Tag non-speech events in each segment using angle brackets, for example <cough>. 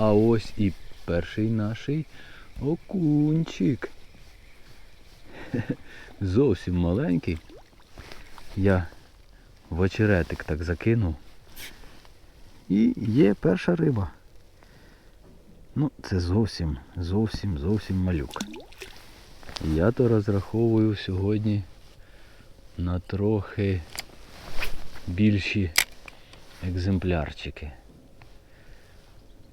А ось і перший наш окунчик. <laughs> Зовсім маленький. Я в очеретик так закинув. І є перша риба. Ну, це зовсім, зовсім, зовсім малюк. Я то розраховую сьогодні на трохи більші екземплярчики.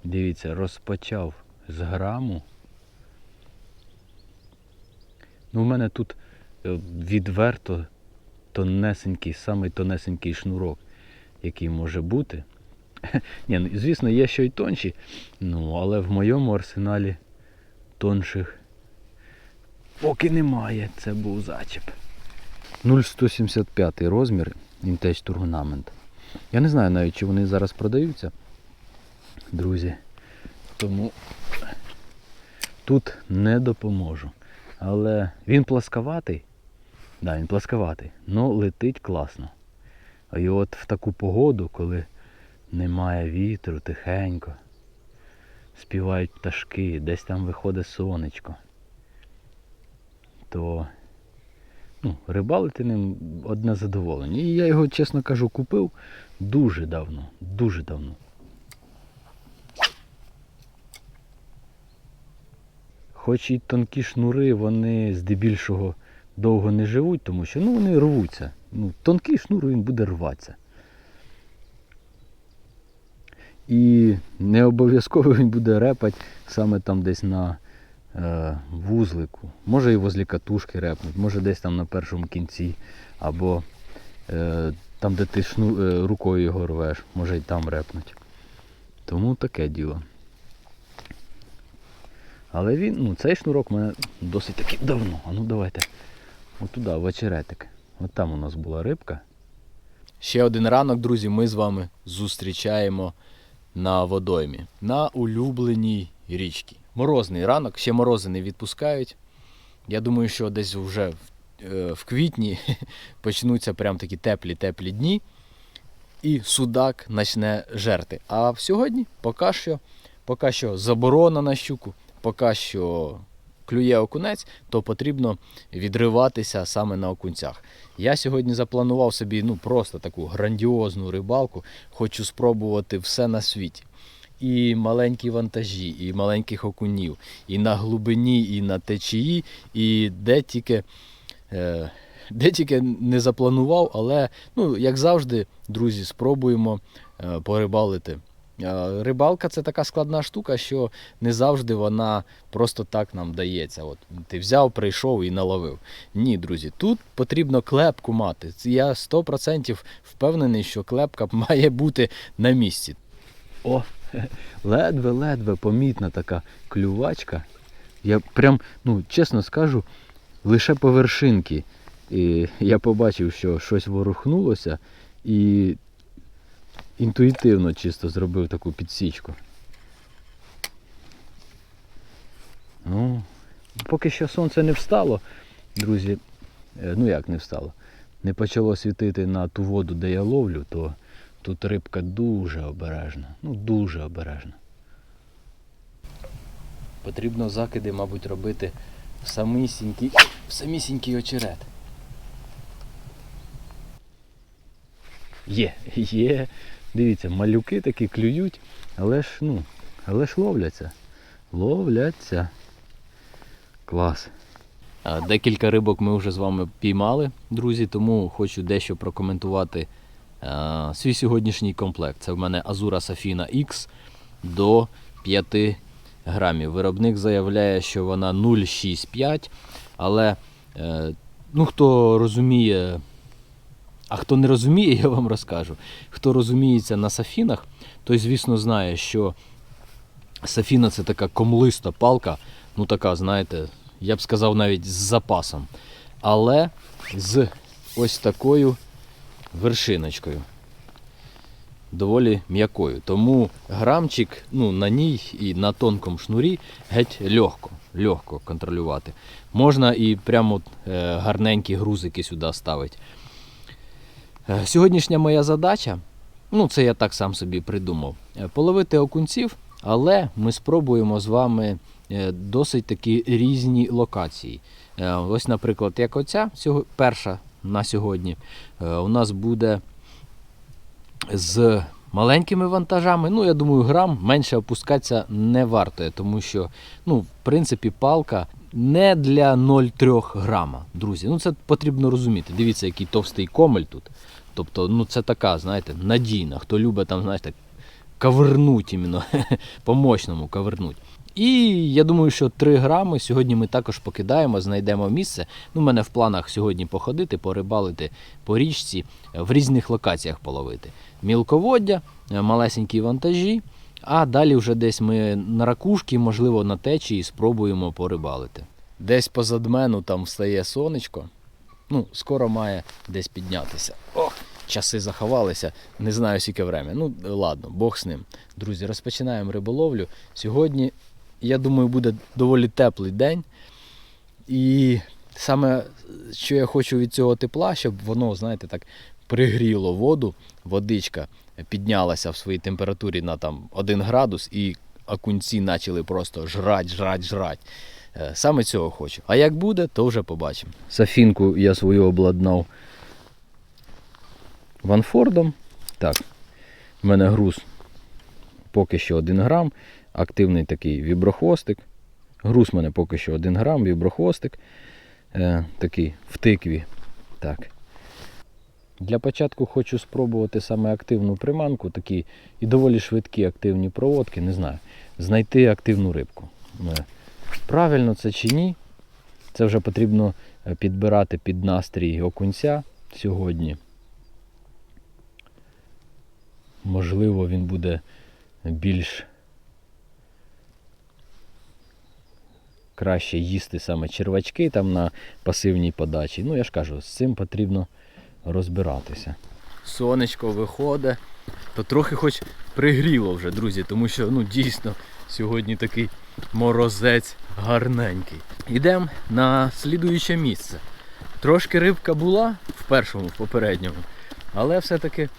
Дивіться, розпочав з граму. Ну, у мене тут е, відверто тонесенький, самий тонесенький шнурок, який може бути. <laughs> Ні, ну, звісно, є ще й тонші, ну, але в моєму арсеналі тонших поки немає. Це був зачеп. 0,175 розмір Vintage Тургунамент. Я не знаю навіть, чи вони зараз продаються, друзі. Тому тут не допоможу. Але він пласкаватий. Да, він пласкаватий, але летить класно. І от в таку погоду, коли немає вітру, тихенько, співають пташки, десь там виходить сонечко, то ну, рибалити ним одне задоволення. І я його, чесно кажу, купив дуже давно, дуже давно. Хоч і тонкі шнури, вони здебільшого довго не живуть, тому що ну, вони рвуться. Ну, тонкий шнур він буде рватися. І не обов'язково він буде репати саме там десь на е, вузлику. Може і возле катушки репнуть, може десь там на першому кінці, або е, там, де ти шну, е, рукою його рвеш, може і там репнуть. Тому таке діло. Але він, ну цей шнурок у мене досить таки давно. А ну давайте. Отуда, в очеретик. От там у нас була рибка. Ще один ранок, друзі, ми з вами зустрічаємо на водоймі, на улюбленій річці. Морозний ранок, ще морози не відпускають. Я думаю, що десь вже в, е, квітні <laughs> почнуться прям такі теплі-теплі дні, і судак почне жерти. А сьогодні поки що, поки що заборона на щуку, поки що клює окунець, то потрібно відриватися саме на окунцях. Я сьогодні запланував собі ну, просто таку грандіозну рибалку. Хочу спробувати все на світі. І маленькі вантажі, і маленьких окунів, і на глибині, і на течії, і де тільки, е, де тільки не запланував, але, ну, як завжди, друзі, спробуємо е, порибалити. Рибалка це така складна штука, що не завжди вона просто так нам дається. От ти взяв, прийшов і наловив. Ні, друзі, тут потрібно клепку мати. Я 100% впевнений, що клепка <laughs> має бути на місці. О, <laughs> ледве-ледве помітна така клювачка. Я прям, ну, чесно скажу, лише по вершинки. І я побачив, що щось ворухнулося і інтуїтивно чисто зробив таку підсічку. Ну, поки що сонце не встало, друзі. е, Ну як не встало? Не почало світити на ту воду, де я ловлю, то тут рибка дуже обережна. Ну, дуже обережна. Потрібно закиди, мабуть, робити в самісінький, в самісінький очерет. Є, є. Дивіться, малюки такі клюють, але ж, ну, але ж ловляться. Ловляться. Клас. Декілька рибок ми вже з вами піймали, друзі, тому хочу дещо прокоментувати а, свій сьогоднішній комплект. Це в мене Азура Сафіна X до 5 грамів. Виробник заявляє, що вона 0,65, але е, ну, хто розуміє, а хто не розуміє, <laughs> я вам розкажу. Хто розуміється на сафінах, той, звісно, знає, що сафіна це така комлиста палка, ну така, знаєте, я б сказав навіть з запасом. Але з ось такою вершиночкою. Доволі м'якою. Тому грамчик ну, на ній і на тонкому шнурі геть легко, легко контролювати. Можна і прямо е, гарненькі грузики сюди ставити. Е, Сьогоднішня моя задача, ну це я так сам собі придумав, е, половити окунців, Але ми спробуємо з вами е, досить такі різні локації. Ось, наприклад, як оця перша на сьогодні, у нас буде з маленькими вантажами. Ну, я думаю, грам менше опускатися не варто, тому що, ну, в принципі, палка не для 0,3 грама, друзі. Ну, це потрібно розуміти. Дивіться, який товстий комель тут. Тобто, ну, це така, знаєте, надійна. Хто любить там, знаєте, кавернуть іменно, <laughs> по-мощному кавернуть. І я думаю, що 3 грами сьогодні ми також покидаємо, знайдемо місце. Ну, у мене в планах сьогодні походити, порибалити по річці, в різних локаціях половити. Мілководдя, е, малесенькі вантажі, а далі вже десь ми на ракушки, можливо, на течії спробуємо порибалити. Десь позад мене там встає сонечко. Ну, скоро має десь піднятися. О, часи заховалися, не знаю скільки время. Ну, ладно, Бог з ним. Друзі, розпочинаємо риболовлю. Сьогодні, я думаю, буде доволі теплий день. І саме що я хочу від цього тепла, щоб воно, знаєте, так пригріло воду, водичка піднялася в своїй температурі на там 1 градус, і окунці почали просто жрать, жрать, жрать. Е, Саме цього хочу. А як буде, то вже побачимо. Сафінку я свою обладнав ванфордом. Так, в мене груз поки що 1 грам, активний такий віброхвостик. Груз в мене поки що 1 грам, віброхвостик. Е, такий в тикві. Так. Для початку хочу спробувати саме активну приманку, такі і доволі швидкі активні проводки, не знаю. Знайти активну рибку. Е, Правильно це чи ні? Це вже потрібно е, підбирати під настрій окунця сьогодні. Можливо, він буде більш краще їсти саме червачки там на пасивній подачі. Ну, я ж кажу, з цим потрібно розбиратися. Сонечко виходить, то трохи хоч пригріло вже, друзі, тому що ну, дійсно сьогодні такий морозець гарненький. Йдемо на слідуюче місце. Трошки рибка була в першому, в попередньому, але все-таки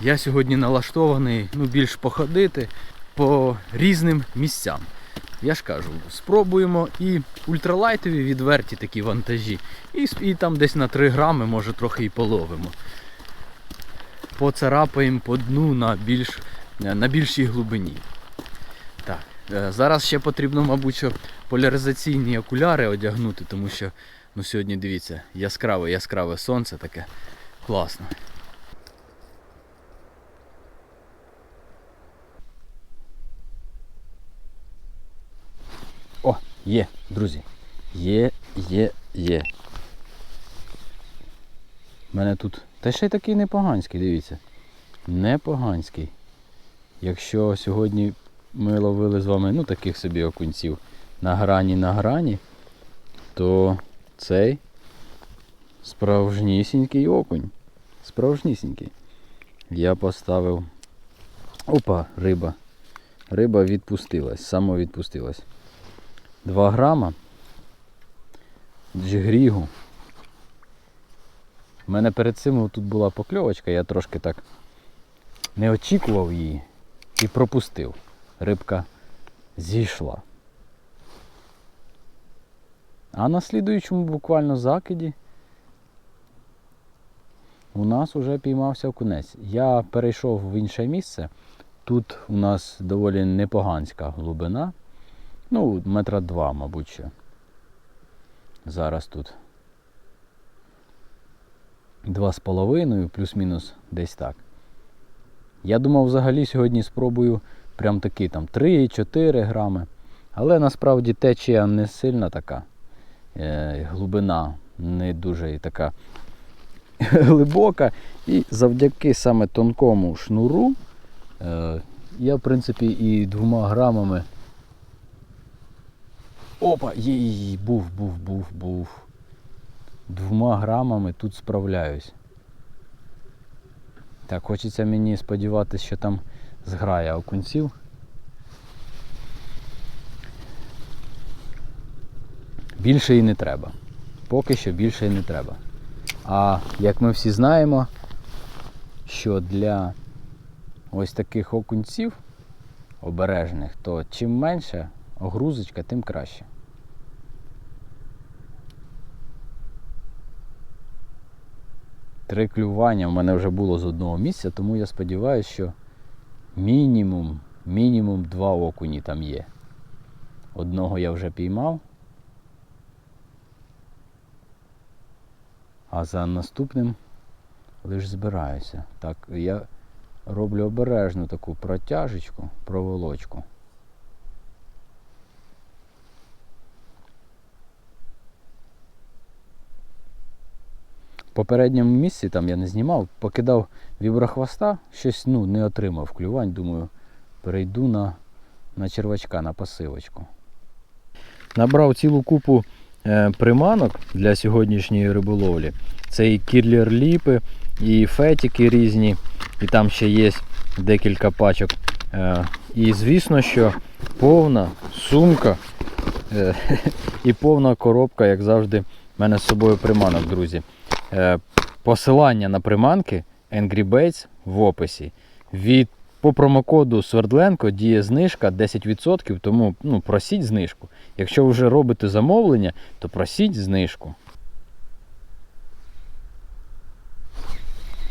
я сьогодні налаштований ну, більш походити по різним місцям. Я ж кажу, спробуємо і ультралайтові відверті такі вантажі, і, і там десь на 3 грами, може трохи і половимо. Поцарапаємо по дну на, більш, на більшій глибині. Так, е, зараз ще потрібно, мабуть, що поляризаційні окуляри одягнути, тому що ну, сьогодні дивіться, яскраве, яскраве сонце таке класно. О, є, друзі. Є, є, є. У мене тут. Та ще й такий непоганський, дивіться. Непоганський. Якщо сьогодні ми ловили з вами ну, таких собі окунців на грані на грані, то цей справжнісінький окунь. Справжнісінький. Я поставив. Опа, риба. Риба відпустилась, самовідпустилась. 2 грама джигрігу. У мене перед цим тут була покльовочка, я трошки так не очікував її і пропустив. Рибка зійшла. А на слідуючому буквально закиді у нас вже піймався окунець. Я перейшов в інше місце. Тут у нас доволі непоганська глибина. Ну, метра два, мабуть, ще. Зараз тут. Два з половиною, плюс-мінус десь так. Я думав, взагалі сьогодні спробую прям такі там 3-4 грами. Але насправді течія не сильна така. Е, глибина не дуже і така <laughs> глибока. І завдяки саме тонкому шнуру е, я, в принципі, і двома грамами. Опа! Є, був, був, був, був. Двома грамами тут справляюсь. Так, хочеться мені сподіватися, що там зграя окунців. Більше і не треба. Поки що більше і не треба. А як ми всі знаємо, що для ось таких окунців обережних, то чим менше огрузочка, тим краще. Три клювання в мене вже було з одного місця, тому я сподіваюся, що мінімум, мінімум два окуні там є. Одного я вже піймав. А за наступним лише збираюся. Так, я роблю обережну таку протяжечку, проволочку. Попередньому місці там я не знімав, покидав віброхвоста, щось ну, не отримав клювань, думаю, перейду на, на червачка, на пасивочку. Набрав цілу купу е, приманок для сьогоднішньої риболовлі. Це і кірлер ліпи, і фетики різні, і там ще є декілька пачок. Е, і звісно, що повна сумка е, <laughs> і повна коробка, як завжди, в мене з собою приманок, друзі. Е, посилання на приманки Angry Baits в описі. Від по промокоду Свердленко діє знижка 10%, тому ну, просіть знижку. Якщо вже робите замовлення, то просіть знижку.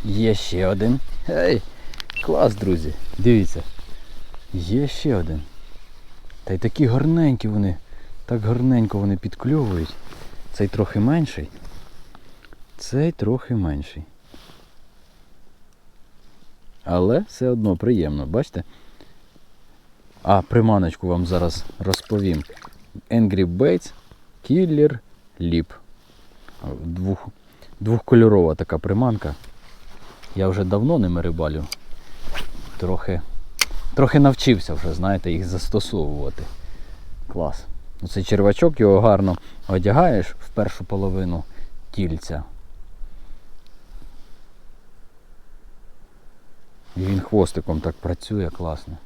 Є ще один. Ей, клас, друзі. Дивіться. Є ще один. Та й такі гарненькі вони. Так гарненько вони підкльовують. Цей трохи менший. Цей трохи менший. Але все одно приємно, бачите? А, приманочку вам зараз розповім. Angry Baits Killer Lip. Двух, двохкольорова така приманка. Я вже давно ними рибалю. Трохи, трохи навчився вже, знаєте, їх застосовувати. Клас. Оцей червачок його гарно одягаєш в першу половину тільця. І він хвостиком так працює класно.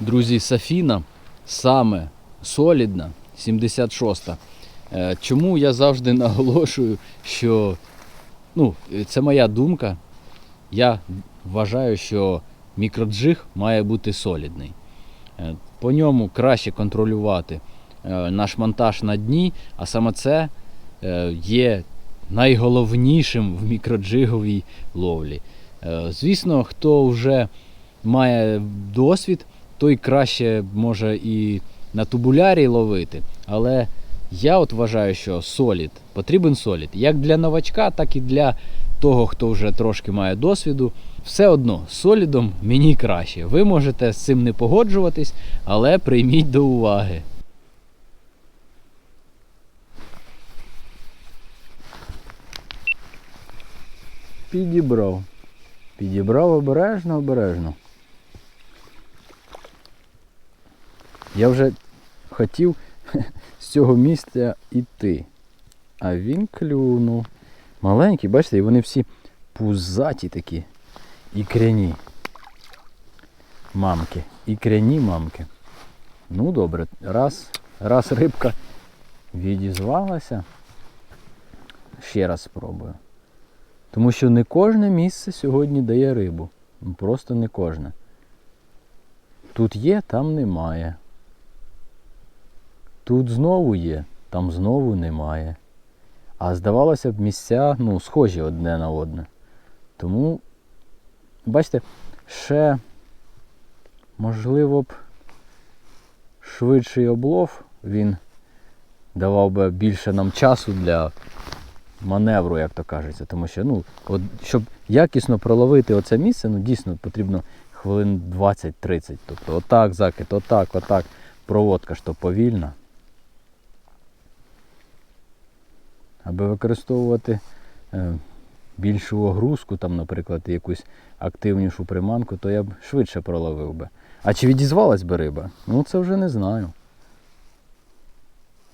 Друзі, Сафіна саме солідна, 76-та. Е, Чому я завжди наголошую, що ну, це моя думка. Я вважаю, що мікроджиг має бути солідний. Е, По ньому краще контролювати е, наш монтаж на дні, а саме це є найголовнішим в мікроджиговій ловлі. Е, Звісно, хто вже має досвід, той краще може і на тубулярі ловити. Але я от вважаю, що солід, потрібен солід. Як для новачка, так і для того, хто вже трошки має досвіду. Все одно солідом мені краще. Ви можете з цим не погоджуватись, але прийміть до уваги. Підібрав. Підібрав обережно, обережно. Я вже хотів <laughs> з цього місця йти. А він клюнув. Маленький, бачите, і вони всі пузаті такі. Ікряні. Мамки. Ікряні мамки. Ну добре, раз, раз рибка відізвалася. Ще раз спробую. Тому що не кожне місце сьогодні дає рибу. Ну, Просто не кожне. Тут є, там немає. Тут знову є, там знову немає. А здавалося б, місця ну, схожі одне на одне. Тому, бачите, ще, можливо б, швидший облов, він давав би більше нам часу для маневру, як то кажеться. Тому що, ну, от, щоб якісно проловити оце місце, ну дійсно потрібно хвилин 20-30. Тобто отак закид, отак, отак. Проводка ж то повільна. Аби використовувати е, більшу огрузку, там, наприклад, якусь активнішу приманку, то я б швидше проловив би. А чи відізвалась би риба? Ну це вже не знаю.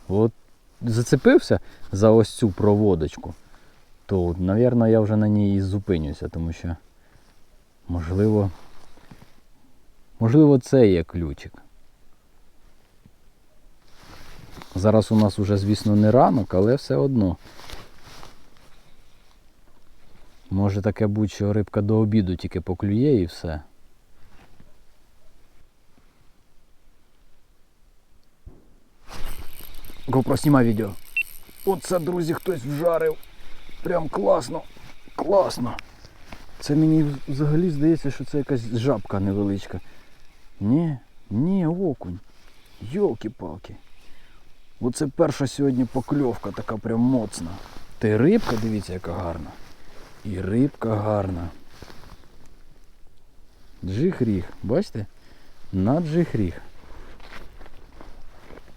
От зацепився за ось цю проводочку, то, мабуть, я вже на ній і зупинюся, тому що, можливо, можливо, це є ключик. Зараз у нас уже, звісно, не ранок, але все одно. Може таке бути, що рибка до обіду тільки поклює і все. GoPro, знімай відео. Оце, друзі, хтось вжарив. Прям класно. Класно. Це мені взагалі здається, що це якась жабка невеличка. Ні, ні, окунь. Йолки-палки. Оце перша сьогодні покльовка така прям моцна. Та й рибка, дивіться, яка гарна. І рибка гарна. Джихріг, бачите? На джихріг.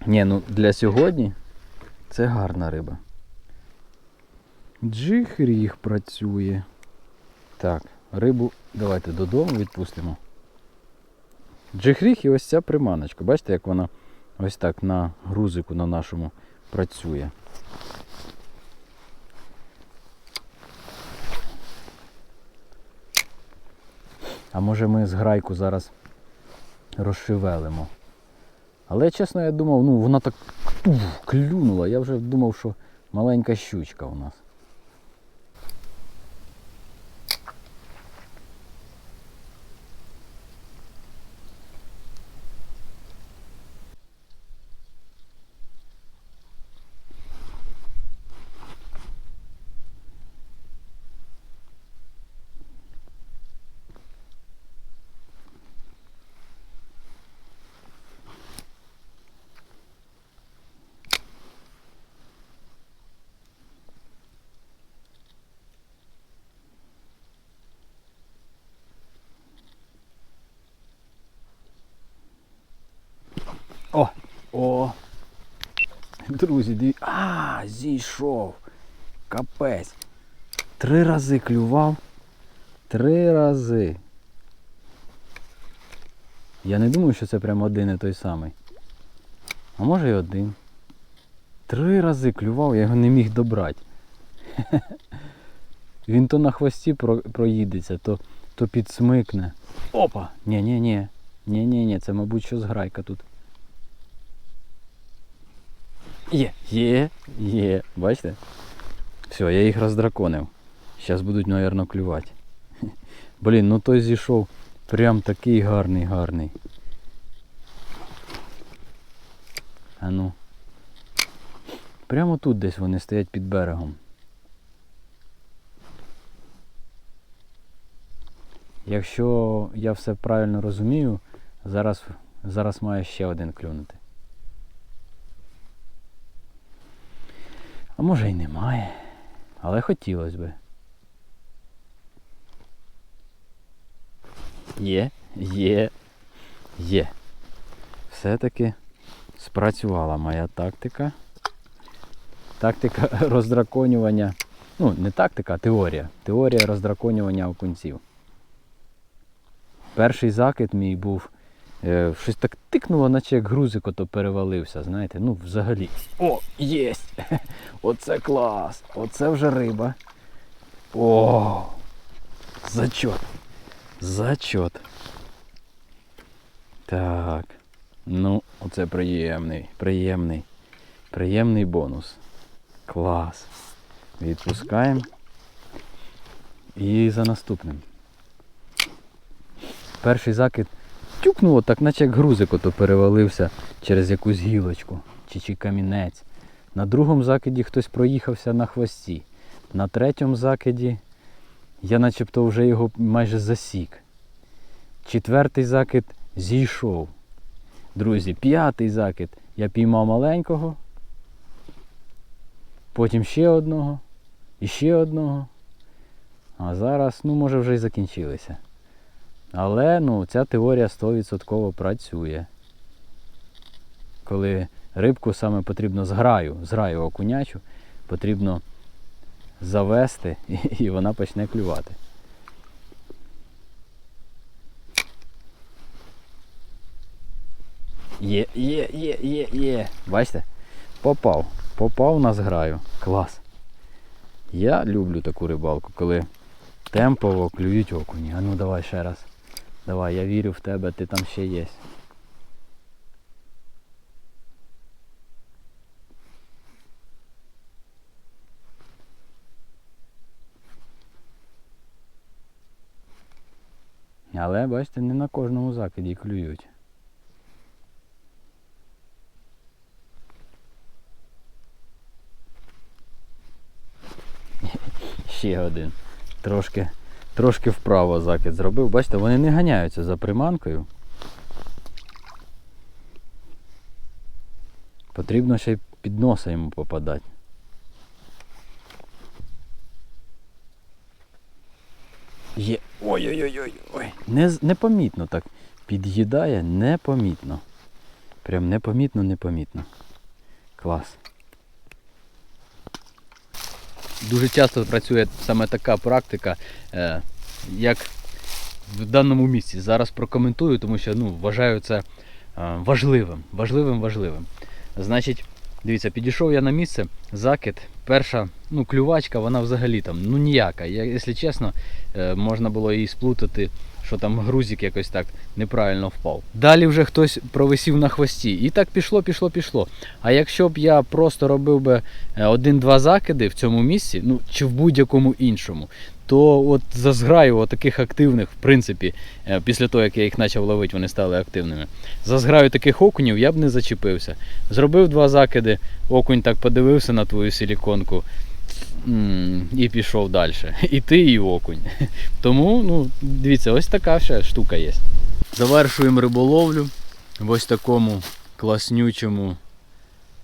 Ні, ну для сьогодні це гарна риба. Джихріг працює. Так, рибу давайте додому відпустимо. Джихріг і ось ця приманочка. Бачите, як вона ось так на грузику на нашому працює. А може ми з грайку зараз розшевелимо. Але чесно, я думав, ну вона так клюнула. Я вже думав, що маленька щучка у нас. О! О! Друзі, диві... А, зійшов. Капець. Три рази клював. Три рази. Я не думаю, що це прямо один і той самий. А може і один. Три рази клював, я його не міг добрати. <laughs> Він то на хвості про- проїдеться, то, то підсмикне. Опа! Ні-ні-ні. Ні-ні-ні, це, мабуть, що зграйка тут. Є, є, є. Бачите? Все, я їх роздраконив. Зараз будуть, мабуть, клювати. <laughs> Блін, ну той зійшов прям такий гарний, гарний. А ну. Прямо тут десь вони стоять під берегом. Якщо я все правильно розумію, зараз, зараз має ще один клюнути. А може й немає. Але хотілося би. Є, є, є. Все-таки спрацювала моя тактика. Тактика <laughs> роздраконювання. Ну, не тактика, а теорія. Теорія роздраконювання окунців. Перший закид мій був. Е, щось так тикнуло, наче як грузик ото перевалився, знаєте, ну взагалі. О, єсть! <laughs> Оце клас! Оце вже риба. О! Зачот! Зачот. Так. Ну, оце приємний, приємний, приємний бонус. Клас. Відпускаємо. І за наступним. Перший закид тюкнуло, так наче як грузик ото перевалився через якусь гілочку чи, чи камінець. На другому закиді хтось проїхався на хвості. На третьому закиді я начебто вже його майже засік. Четвертий закид зійшов. Друзі, п'ятий закид я піймав маленького. Потім ще одного. І ще одного. А зараз, ну, може, вже й закінчилися. Але ну, ця теорія 100% працює. Коли рибку саме потрібно з граю, з граю окунячу, потрібно завести і вона почне клювати. Є, є, є, є, є. Бачите? Попав. Попав на зграю. Клас. Я люблю таку рибалку, коли темпово клюють окуні. А ну давай ще раз. Давай, я вірю в тебе, ти там ще є. Але бачите, не на кожному закиді клюють. <laughs> Ще один. Трошки, трошки вправо закид зробив. Бачите, вони не ганяються за приманкою. Потрібно ще й під носа йому попадати. Є. Ой-ой-ой. ой Не, непомітно так. Під'їдає непомітно. Прям непомітно, непомітно. Клас. Дуже часто працює саме така практика, е, як в даному місці. Зараз прокоментую, тому що ну, вважаю це е, важливим. Важливим, важливим. Значить, дивіться, підійшов я на місце, закид, перша ну, клювачка, вона взагалі там ну ніяка. Якщо чесно, е, можна було її сплутати, що там грузик якось так неправильно впав. Далі вже хтось провисів на хвості. І так пішло, пішло, пішло. А якщо б я просто робив би е, один-два закиди в цьому місці, ну чи в будь-якому іншому, то от за зграю таких активних, в принципі, е, після того, як я їх почав ловити, вони стали активними. За зграю таких окунів я б не зачепився. Зробив два закиди, окунь так подивився на твою силіконку і пішов далі. І ти, і окунь. Тому, ну, дивіться, ось така ще штука є. Завершуємо риболовлю в ось такому класнючому,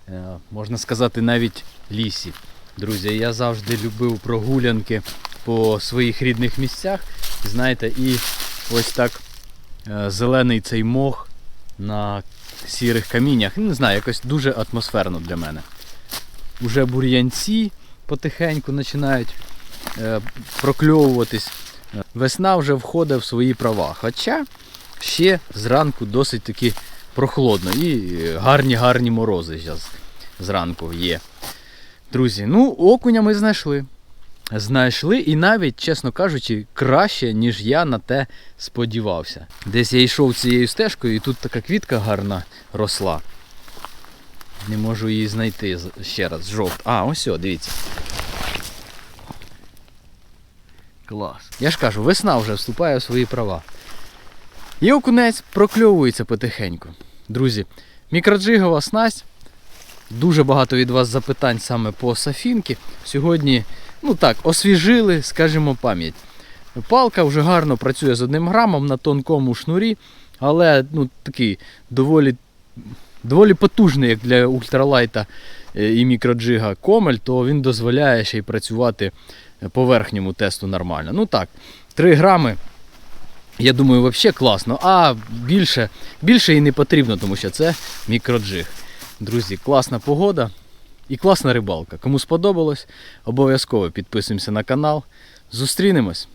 е, можна сказати, навіть лісі. Друзі, я завжди любив прогулянки по своїх рідних місцях. Знаєте, і ось так е, зелений цей мох на сірих каміннях. Не знаю, якось дуже атмосферно для мене. Уже бур'янці потихеньку починають е, прокльовуватись. Весна вже входить в свої права. Хоча ще зранку досить таки прохолодно і е, гарні гарні морози зараз зранку є. Друзі, ну окуня ми знайшли. Знайшли і навіть, чесно кажучи, краще, ніж я на те сподівався. Десь я йшов цією стежкою, і тут така квітка гарна росла. Не можу її знайти ще раз. Жовт. А, ось, дивіться. Клас. Я ж кажу, весна вже вступає в свої права. І окунець прокльовується потихеньку. Друзі, мікроджигова снасть. Дуже багато від вас запитань саме по Сафінки. Сьогодні, ну так, освіжили, скажімо, пам'ять. Палка вже гарно працює з одним грамом на тонкому шнурі, але ну, такий доволі, доволі потужний, як для ультралайта е, і мікроджига комель, то він дозволяє ще й працювати по верхньому тесту нормально. Ну так, 3 грами. Я думаю, взагалі класно, а більше, більше і не потрібно, тому що це мікроджиг. Друзі, класна погода і класна рибалка. Кому сподобалось, обов'язково підписуємося на канал. Зустрінемось.